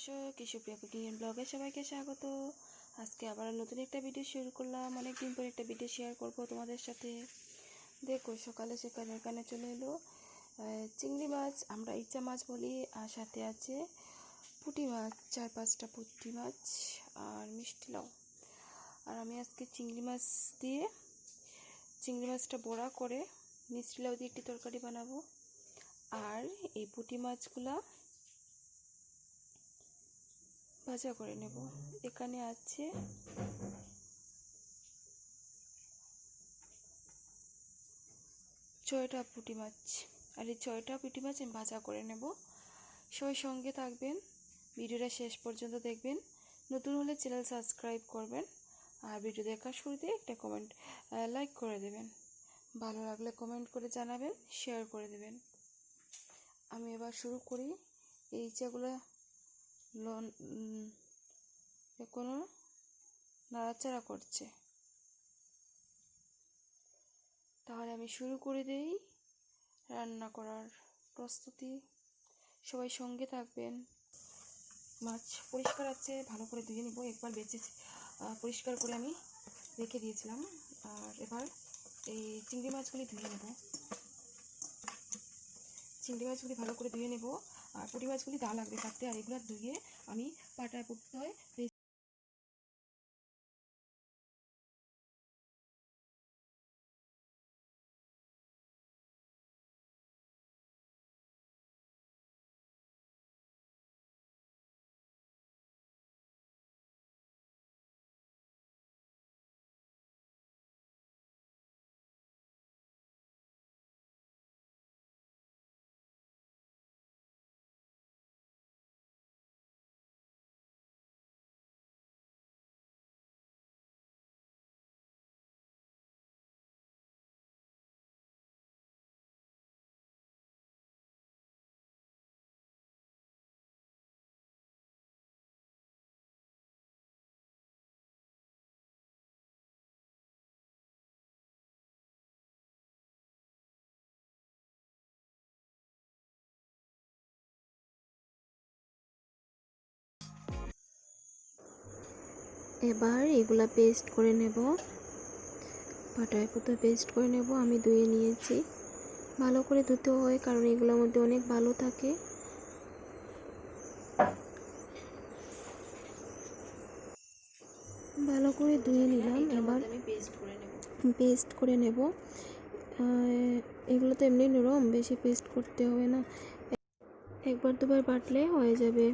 দর্শক কৃষপ্রিয়া কুকিং ব্লগে সবাইকে স্বাগত। আজকে আবার নতুন একটা ভিডিও শুরু করলাম। অনেকদিন পর একটা ভিডিও শেয়ার করব তোমাদের সাথে। দেখো, সকালে সেখানে এখানে চলে এলো। চিংড়ি মাছ, আমরা ইচ্ছা মাছ বলি, আর সাথে আছে পুঁটি মাছ, চার পাঁচটা পুঁটি মাছ আর মিষ্টি লাউ। আর আমি আজকে চিংড়ি মাছ দিয়ে, চিংড়ি মাছটা বড়া করে মিষ্টি লাউ দিয়ে একটি তরকারি বানাবো। আর এই পুঁটি মাছগুলা ভাজা করে নেব। এখানে আছে ছয়টা পুঁটি মাছ। আর এই ছয়টা পুঁটি মাছ আমি ভাজা করে নেব। সবাই সঙ্গে থাকবেন। ভিডিওটা শেষ পর্যন্ত দেখবেন। নতুন হলে চ্যানেল সাবস্ক্রাইব করবেন। আর ভিডিও দেখার শুরুতে একটা কমেন্ট লাইক করে দেবেন। ভালো লাগলে কমেন্ট করে জানাবেন শেয়ার করে দেবেন। আমি এবার শুরু করি। এই যেগুলো লন কোনো নাড়াচাড়া করছে। তাহলে আমি শুরু করে দেই রান্না করার প্রস্তুতি। সবাই সঙ্গে থাকবেন। মাছ পরিষ্কার আছে, ভালো করে ধুয়ে নিব। একবার বেঁচে পরিষ্কার করে আমি রেখে দিয়েছিলাম। আর এবার এই চিংড়ি মাছগুলি ধুয়ে নেব। চিংড়ি মাছগুলি ভালো করে ধুয়ে নেব। আর পুঁটি মাছগুলি দা লাগবে কাটতে আর এগুলো ধুয়ে আমি পাটায় পড়তে হয় এবার এগুলা পেস্ট করে নেব। পাটায় পুতো পেস্ট করে নেব আমি ধুয়ে নিয়েছি। ভালো করে ধুতে হয় কারণ এগুলোর মধ্যে অনেক ভালো থাকে। ভালো করে ধুয়ে নিলাম এবার পেস্ট করে নেব। পেস্ট করে নেব। এগুলো তো এমনি নরম বেশি পেস্ট করতে হবে না। একবার দুবার বাটলে হয়ে যাবে।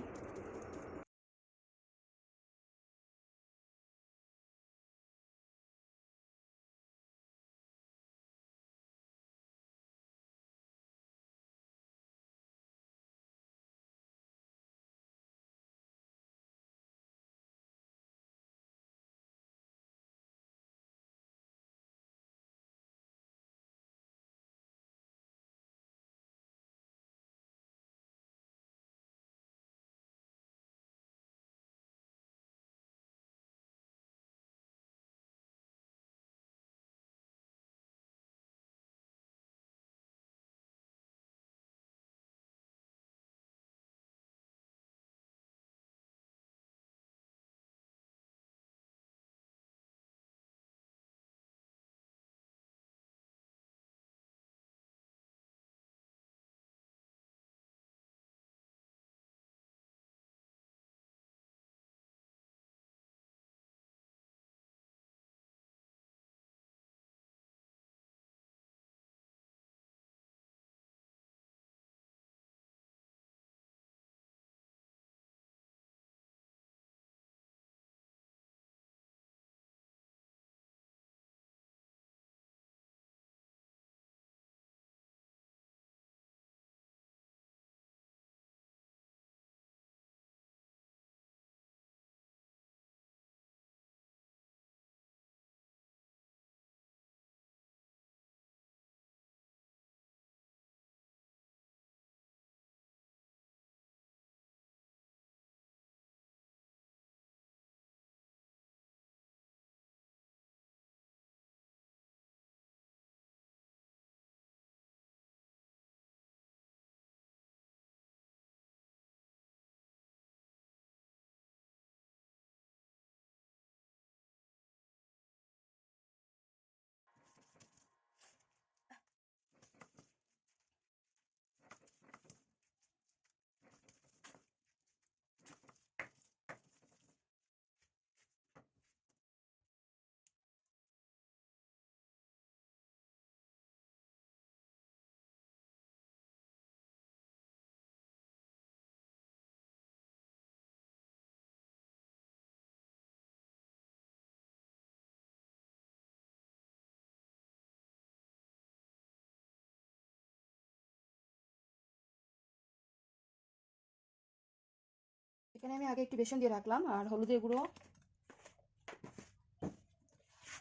এখানে আমি আগে একটু বেসন দিয়ে রাখলাম আর হলুদের গুঁড়ো,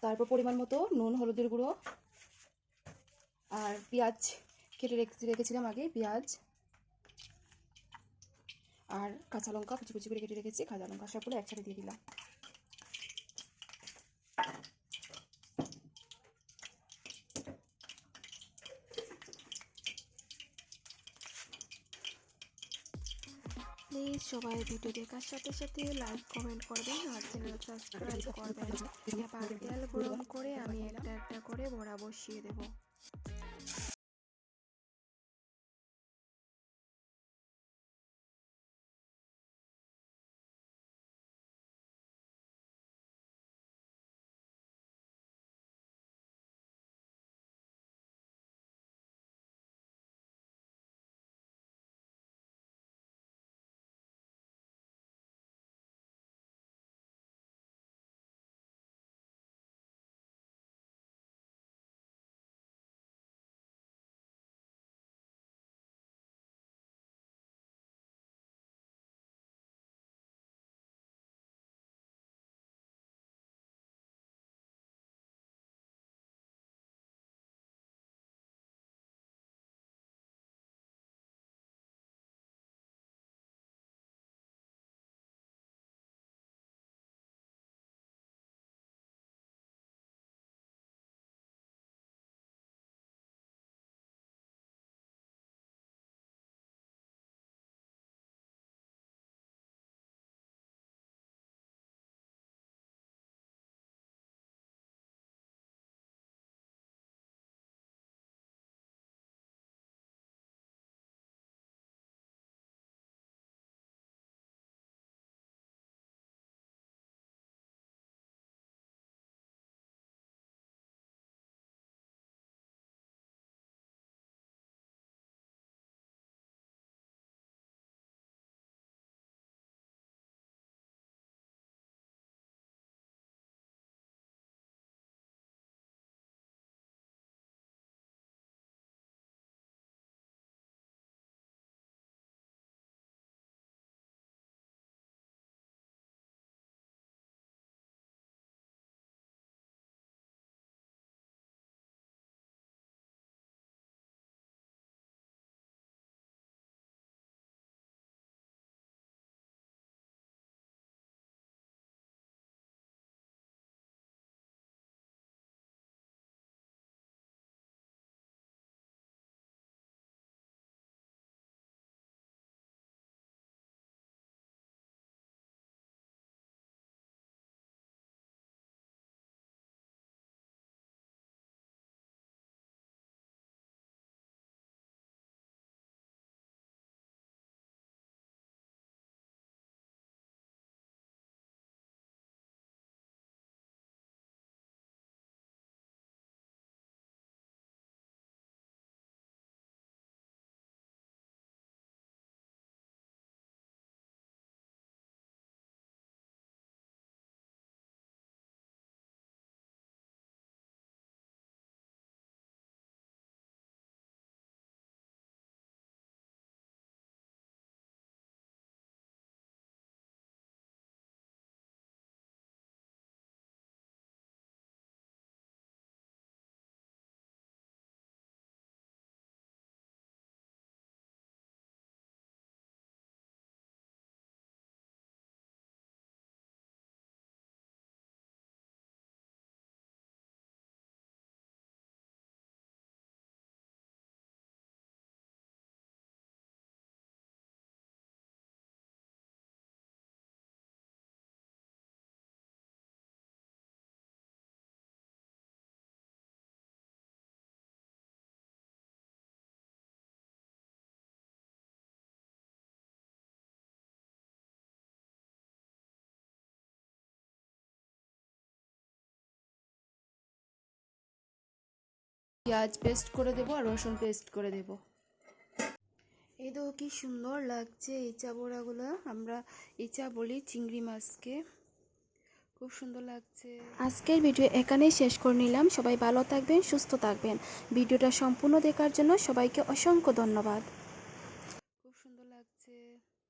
তারপর পরিমাণ মতো নুন, হলুদের গুঁড়ো আর পেঁয়াজ কেটে রেখে, রেখেছিলাম আগে পেঁয়াজ আর কাঁচা লঙ্কা কুচি কুচি করে কেটে রেখেছি, কাঁচা লঙ্কা সবগুলো একসাথে দিয়ে দিলাম। সবাই ভিডিও দেখার সাথে সাথে লাইক কমেন্ট করবেন আর চ্যানেল সাবস্ক্রাইব করবেন। এবার গরম করে আমি একটা একটা করে বড়া বসিয়ে দেবো। পেঁয়াজ পেস্ট করে দেবো আর রসুন পেস্ট করে দেব। এই দেখো কি সুন্দর লাগছে ইচা বড়াগুলো। আমরা ইচা বলি চিংড়ি মাছকে। খুব সুন্দর লাগছে। আজকের ভিডিও এখানেই শেষ করে নিলাম। সবাই ভালো থাকবেন, সুস্থ থাকবেন। ভিডিওটা সম্পূর্ণ দেখার জন্য সবাইকে অসংখ্য ধন্যবাদ।